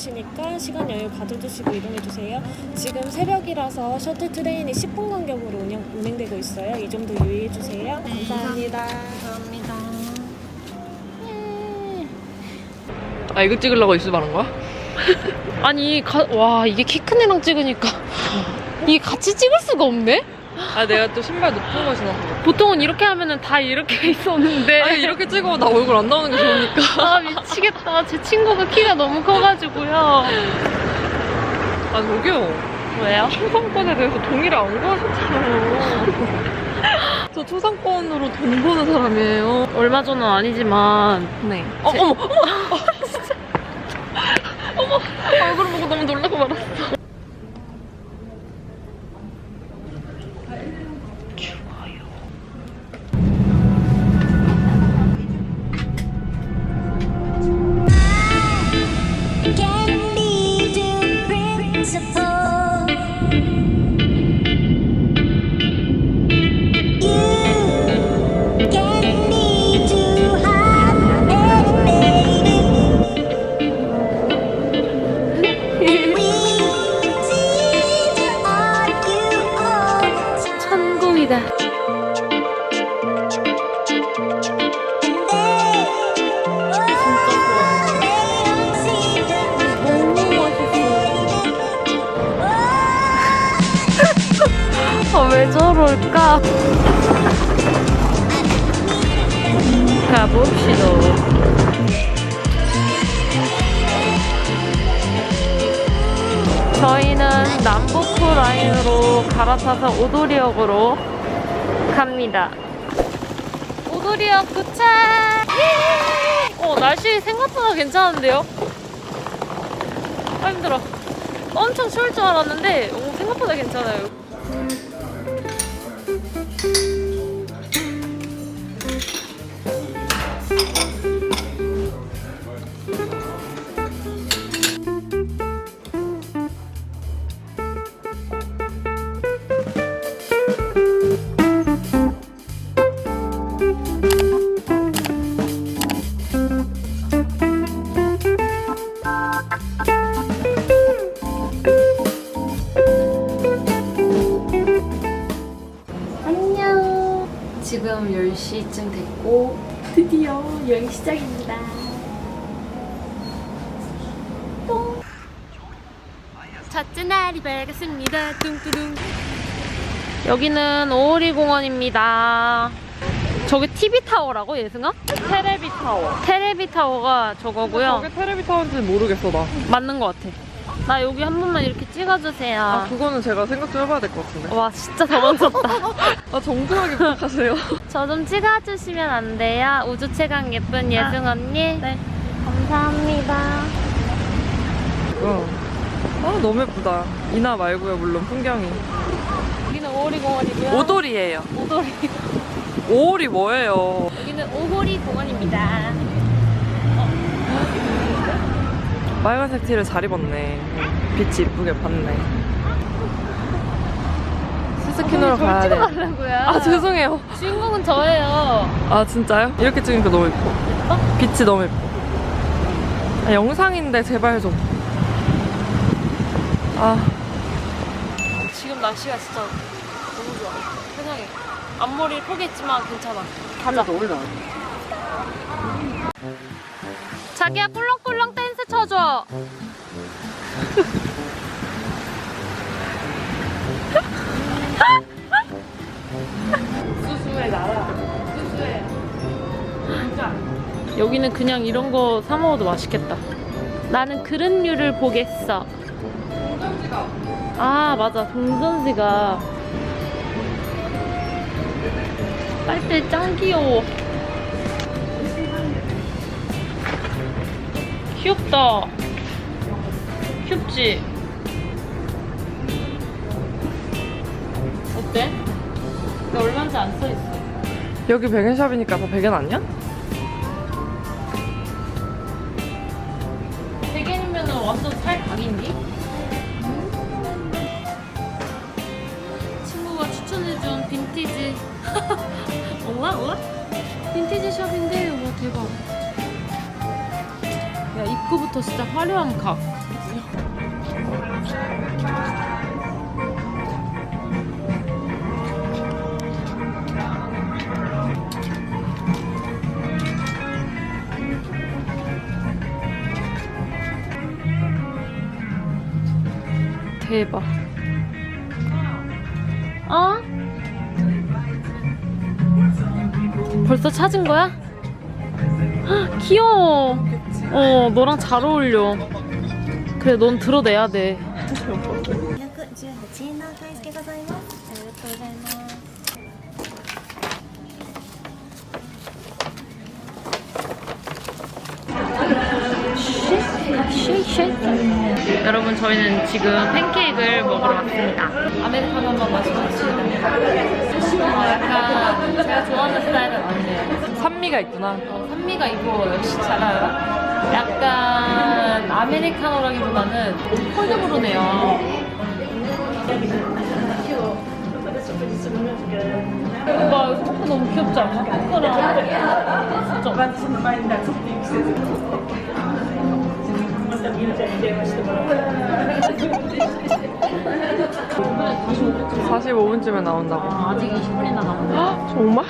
30분 정도 소요되시니까 시간 여유 가져두시고 이동해주세요. 지금 새벽이라서 셔틀 트레인이 10분 간격으로 운영, 운행되고 있어요. 이 점도 유의해주세요. 감사합니다. 감사합니다. 아 이거 찍으려고 입술 바른 거야? 아니, 가, 와, 이게 키 큰 애랑 찍으니까. 이게 같이 찍을 수가 없네? 아 내가 또 신발 높은 거 신어서 보통은 이렇게 하면은 다 이렇게 있었는데. 아니 이렇게 찍으면 나 얼굴 안 나오는 게 좋으니까 아, 미치겠다. 제 친구가 키가 너무 커가지고요. 아 저기요 왜요? 초상권에 대해서 동의를 안 구하셨잖아요 저 초상권으로 돈 버는 사람이에요 얼마 전은 아니지만. 네 어, 어머 어머 아, 진짜 어머 얼굴 보고 너무 놀라고 말았어 아, 왜 저럴까? 가봅시다. 저희는 남북부 라인으로 갈아타서 오도리역으로 갑니다. 오도리역 도착! 예! 어, 날씨 생각보다 괜찮은데요? 아, 힘들어. 엄청 추울 줄 알았는데, 오, 생각보다 괜찮아요. 지금 10시쯤 됐고 드디어 여행 시작입니다. 똥. 첫째 날이 밝았습니다. 뚱뚜둥. 여기는 오리 공원입니다. 저게 TV 타워라고 예승아? 테레비 타워 테레비 타워가 저거고요. 저게 테레비 타워인지는 모르겠어 나 맞는 것 같아. 나 여기 한 번만 이렇게 찍어주세요. 아, 그거는 제가 생각 좀 해봐야 될 것 같은데. 와 진짜 당황스럽다. 아, 정중하게 부탁하세요. 저 좀 찍어주시면 안 돼요? 우주 최강 예쁜 예승 언니? 네. 감사합니다. 어. 아, 너무 예쁘다. 이나 말고요, 물론 풍경이. 여기는 오리 공원이고요. 오돌이에요. 오돌이. 오리 뭐예요? 여기는 오고리 공원입니다. 빨간색 티를 잘 입었네. 빛이 이쁘게 봤네. 스스키노로 가야 돼. 아, 죄송해요. 주인공은 저예요. 아, 진짜요? 이렇게 찍으니까 너무 예뻐. 빛이 너무 예뻐. 아, 영상인데 제발 좀. 아, 지금 날씨가 진짜 너무 좋아. 세상에. 앞머리를 포기했지만 괜찮아. 가자. 자기야 꿀렁꿀렁 쳐줘. 수수해 나라. 수수해. 진짜. 여기는 그냥 이런 거 사 먹어도 맛있겠다. 나는 그런 류를 보겠어. 아 맞아 동전지가 빨대 짱 귀여워. 귀엽다. 귀엽지? 어때? 근데 얼마인지 안 써있어. 여기 백엔샵이니까 다 백엔 아니야? 100엔이면 완전 살 각인디? 친구가 추천해준 빈티지. 우와, 우와? 빈티지 샵인데, 와, 대박. 야, 이 입구부터 진짜 화려함 각. 대박. 어? 벌써 찾은 거야? 헉, 귀여워. 어 너랑 잘 어울려. 그래 넌 드러내야 돼. 여러분 저희는 지금 팬케이크를 먹으러 왔습니다. 아메리카노만 마시고 어, 약간 제가 좋아하는 스타일은 아니에요. 산미가 있구나. 어, 산미가 이거 역시 잘 알아요 약간 아메리카노라기보다는 콜드브루네요. 이거 코코 너무 귀엽지 않아? 코코랑 진짜 사실 45분쯤에 나온다고. 아, 아직 20분이나 남았네. 정말?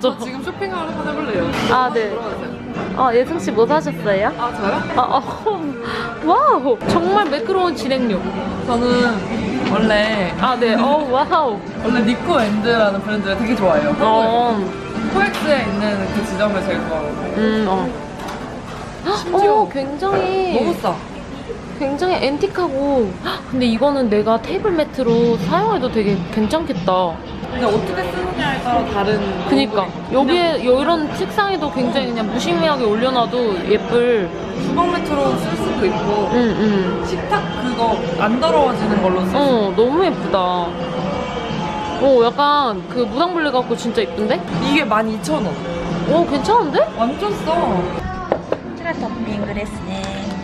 저 지금 한번 해볼래요. 아, 네. 어, 예승 씨 뭐 사셨어요? 아, 저요? 아, 어, 와우. 정말 매끄러운 진행력. 저는 원래 아, 네. 어, 와우. 원래 니코 앤드라는 브랜드를 되게 좋아해요. 어, 코엑스에 있는 그 지점을 제일 좋아하고. 음, 어. 심지어 어, 굉장히 너무 싸. 굉장히 앤틱하고 헉, 근데 이거는 내가 테이블 매트로 사용해도 되게 괜찮겠다. 근데 어떻게 쓰느냐에 따라 다른. 그니까 여기에 이런 책상에도 굉장히 그냥 무심하게 올려놔도 예쁠. 주방 매트로 쓸 수도 있고. 응, 응. 식탁 그거 안 더러워지는 걸로 쓸 수. 어, 너무 예쁘다. 어, 약간 그 무당블레 갖고 진짜 예쁜데? 이게 12,000원. 어, 괜찮은데? 완전 싸. こちらトッピングですね。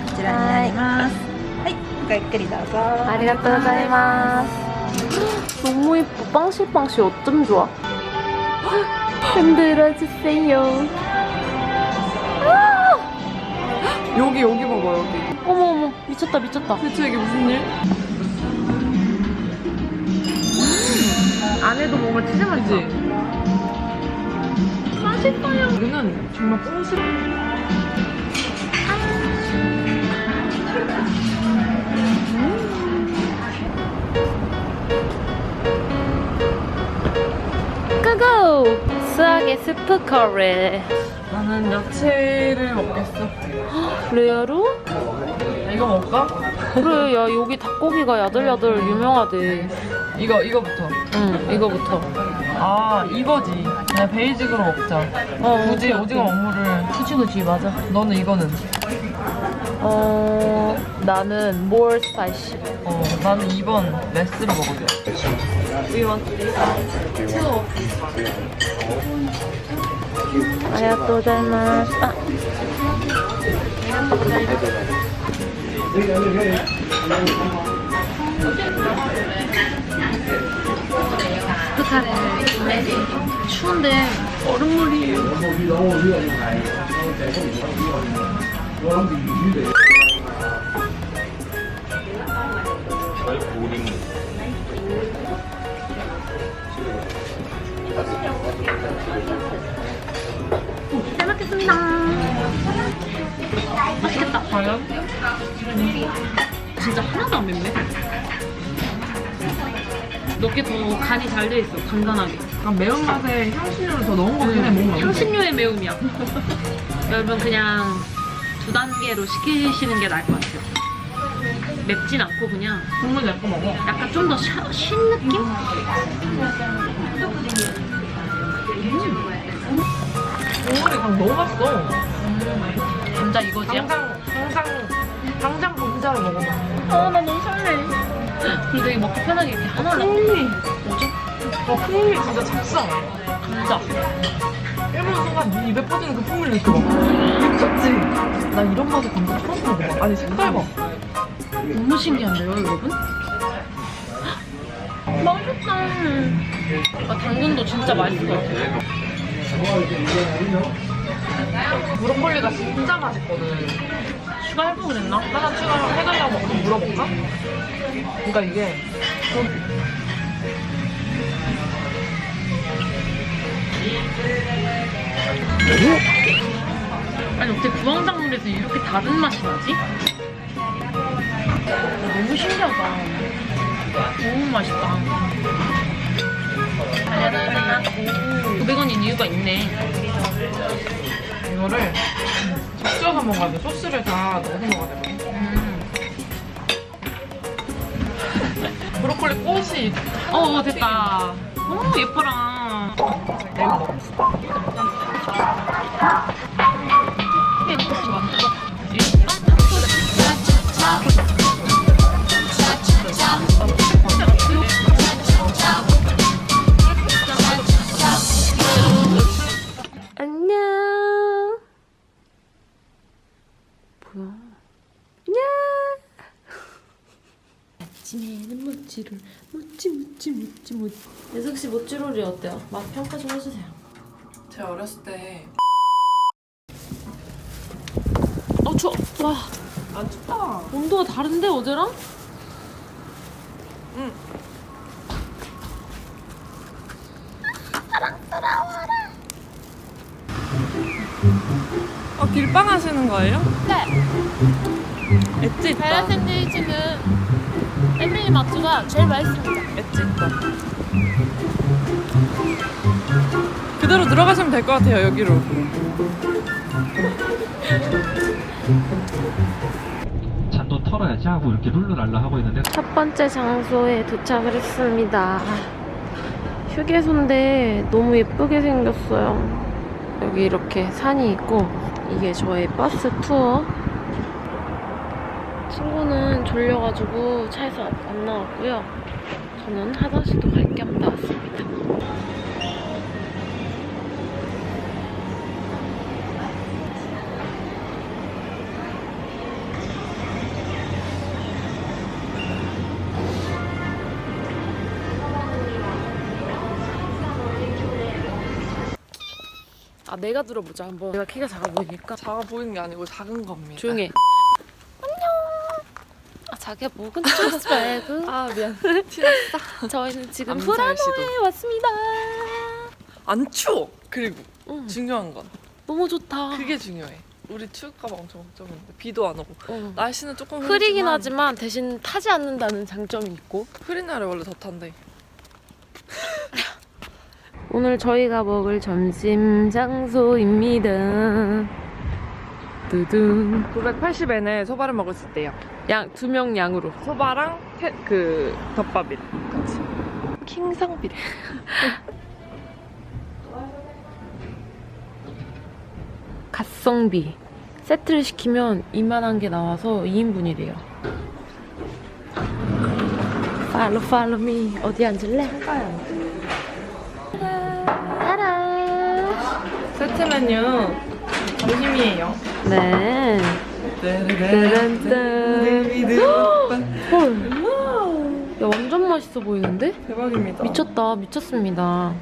こちらになります。はい、ごゆっくりどうぞ。 아리가또자이마스. 너무 예뻐. 빵실빵실 어쩜 좋아. 흔들어주세요. 여기, 여기 봐봐, 여기. 어머 어머 미쳤다 미쳤다. 대체 이게 무슨 일? 안에도 뭔가 치즈 그지? 맛있어요. 여기는 정말. 고 고! 수학의 스프 커리. 나는 야채를 먹겠어. 레아로? 이거 먹을까? 그래 야 여기 닭고기가 야들야들 유명하대. 이거, 이거부터. 응 이거부터. 아, 이거지. 그냥 베이직으로 먹자. 어 굳이 오징어 업무를. 그치 그치 맞아. 너는 이거는. 어 나는 more spicy. 어, 나는 2번 레스로 먹 을래. We want this. 아리가또자이마스. 아. 스프카레 추운데 얼음물이 잘 먹겠습니다. 맛있겠다. 과연? 진짜 하나도 안 맵네. 몇개 더 간이 잘 돼 있어. 간간하게. 아, 매운맛에 향신료를 더 넣은 거긴 해, 뭔가. 향신료의 매움이야. 여러분 그냥 두 단계로 시키시는 게 나을 것 같아요. 맵진 않고 그냥 국물 내거 먹어. 약간 좀더신 느낌? 국물이 그냥 너무 맛있어. 감자 이거지야? 당장, 당장, 당장 감자를 먹어봐. 어, 나 너무 설레. 그리고 되게 먹기 편하게 이렇게 하나를 풍미. 뭐지? 어, 풍미 진짜 작상. 감자. 깨무는 순간 네 입에 퍼지는 그 풍미를 느껴. 미쳤지? 나 이런 맛에 감자 처음 먹어봐. 아니, 색깔 봐. 너무 신기한데요, 여러분? 맛있다. 아, 당근도 진짜 맛있을 것 같아요. 브로콜리가 진짜 맛있거든. 추가해보고 그랬나? 하나 추가로 해달라고 한번 물어볼까? 그러니까 이게 좀 아니 어떻게 구황작물에서 이렇게 다른 맛이 나지? 너무 신기하다. 너무 맛있다. 알려달라. 900원인 이유가 있네. 이거를 적셔서 먹어야 돼. 소스를 다 넣어서 먹어야 돼. 음. 브로콜리 꽃이 어 됐다. 오 예뻐라. 내가 먹었어. 모찌. 예석 씨 모찌롤이 어때요? 맛 평가 좀 해주세요. 제가 어렸을 때 어 추워. 와 안 춥다. 온도가 다른데 어제랑? 어, 길빵 하시는 거예요? 네. 엣지 있다. 다이아 샌드위치는 에밀리 마트가 제일 맛있습니다. 엣지 있다. 그대로 들어가시면 될 것 같아요, 여기로. 잔도 털어야지 하고 이렇게 룰루랄라 하고 있는데 첫 번째 장소에 도착을 했습니다. 휴게소인데 너무 예쁘게 생겼어요. 여기 이렇게 산이 있고 이게 저의 버스 투어. 졸려가지고 차에서 안 나왔고요. 저는 화장실도 갈 겸 나왔습니다. 아 내가 들어보자 한번. 내가 키가 작아 보이니까. 작아 보이는 게 아니고 작은 겁니다. 조용해. 아 자기야 목은 좀 말고. 아, 미안. 티났어. 저희는 지금 암살 후라노에 시도. 왔습니다. 안 추워. 그리고 응, 중요한 건 너무 좋다. 그게 중요해. 우리 추울까봐 엄청 걱정했는데 비도 안 오고 어. 날씨는 조금 흐리긴 흐리지만 하지만 대신 타지 않는다는 장점이 있고. 흐린 날에 원래 더 탄대. 오늘 저희가 먹을 점심 장소입니다. 두둥. 980엔에 소바를 먹을 수 있대요. 양 두 명 양으로. 소바랑 태, 그 덮밥이랑 같이. 킹상비래. 갓성비. 세트를 시키면 이만한 게 나와서 2인분이래요. 팔로 팔로 미. 어디 앉을래? 따라. 세트 메뉴 점심이에요. 네. 따란딴. 헐. 야, 완전 맛있어 보이는데? 대박입니다. 미쳤다. 미쳤습니다.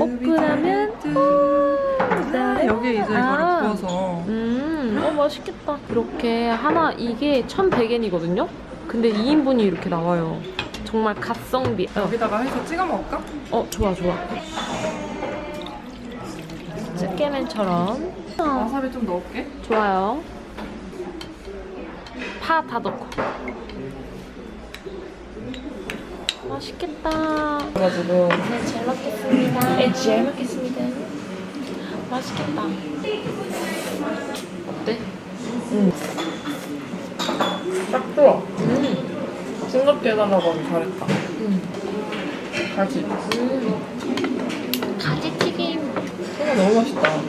오픈하면 여기 이제 이거를 아. 부어서 음, 어 맛있겠다. 이렇게 하나 이게 1,100엔이거든요. 근데 2인분이 이렇게 나와요. 정말 갓성비. 어, 여기다가 해서 찍어 먹을까? 어 좋아 좋아. 찌개맨처럼 와사비 좀 넣을게. 좋아요. 파 다 넣고. 맛있겠다. 그래가지고 네, 잘 먹겠습니다. 네, 잘 먹겠습니다. 맛있겠다. 어때? 딱 좋아. 음, 싱겁게 해달라고 하면 잘했다. 음, 가지. 음. 가지 튀김. 이거 너무 맛있다.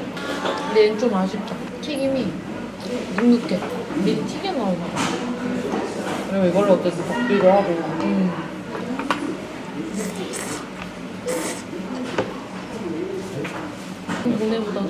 근데 얘는 좀 아쉽다. 튀김이 눅눅해. 미리 튀겨 나오나 봐. 그리고 이걸로 어쨌든 덮기도 하고. 음. 문에보다도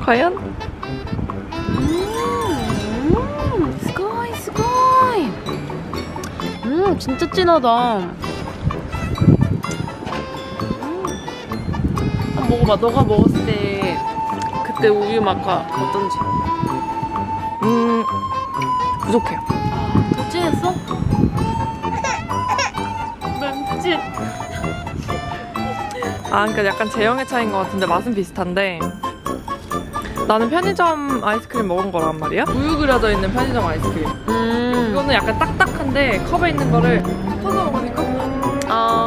과연? 음, 스고이 스고이. 음, 진짜 진하다. 음. 한번 먹어봐. 너가 먹었을 때 그때 우유 맛과 어떤지. 음, 부족해요. 더 진했어? 맵지? 아, 그러니까 약간 제형의 차이인 것 같은데 맛은 비슷한데 나는 편의점 아이스크림 먹은 거란 말이야. 우유 그려져 있는 편의점 아이스크림. 음. 이거는 약간 딱딱한데 컵에 있는 거를 퍼서 먹으니까 아.